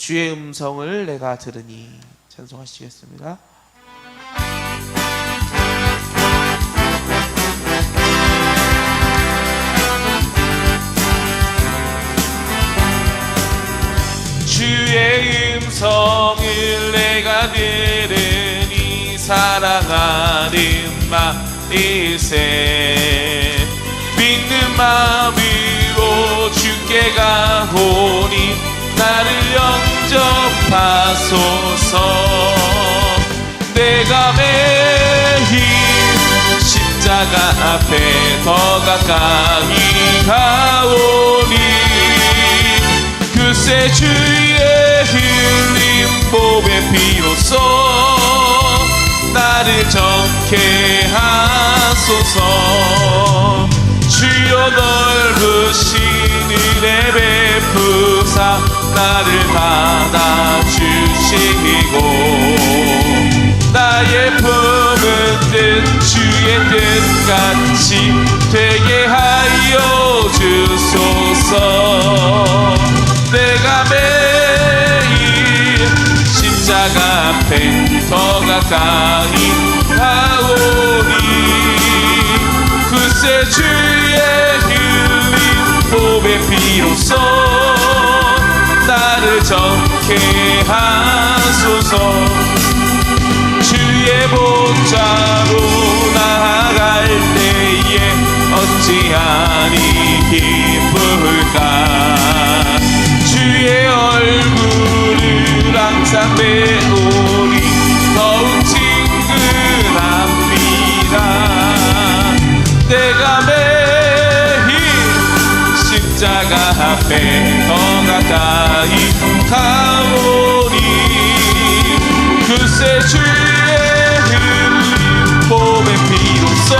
주의 음성을 내가 들으니 찬송하시겠습니다. 주의 음성을 내가 들으니 사랑하는 마일세 믿는 마음으로 주께 가 하소서 내가 매일 십자가 앞에 더 가까이 가오니 그새 주의 흘린 몸의 피로써 나를 정케 하소서. 주여 넓으신 은혜 베푸사 나를 받아 주시고 나의 품은 뜻 주의 뜻 같이 되게 하여 주소서. 내가 매일 십자가 앞에 더 가까이 가오니 그새 주의 흘린 몸의 피로써 정케 하소서. 주의 복자로 나아갈 때에 어찌하니 기쁠까? 주의 얼굴을 항상 배우니 더욱 친근합니다. 내가 매일 십자가 앞에 더 가까이 가오니 그새 주의 흘린 몸의 피로써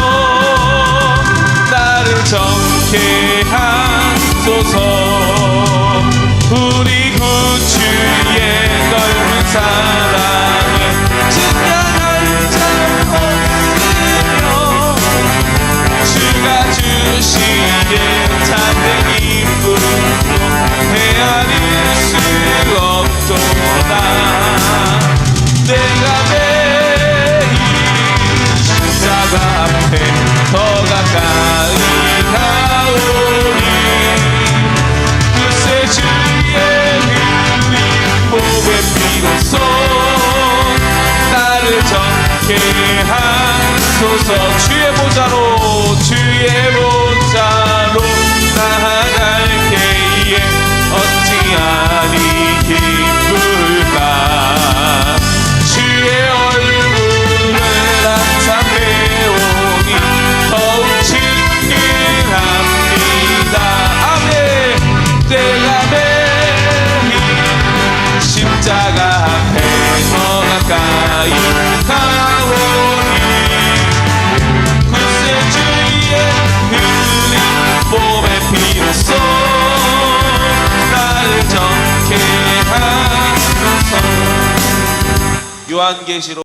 나를 정케 하소서. 우리 구주의 넓은 사 정케 하소서. 주의 보좌로 주의 보좌로 나아갈 때에 어찌하니 기쁠까 주의 얼굴을 항상 배우니 더욱 친근합니다. 아멘. 내가 매일 십자가 앞에 더 가까이 요한계시록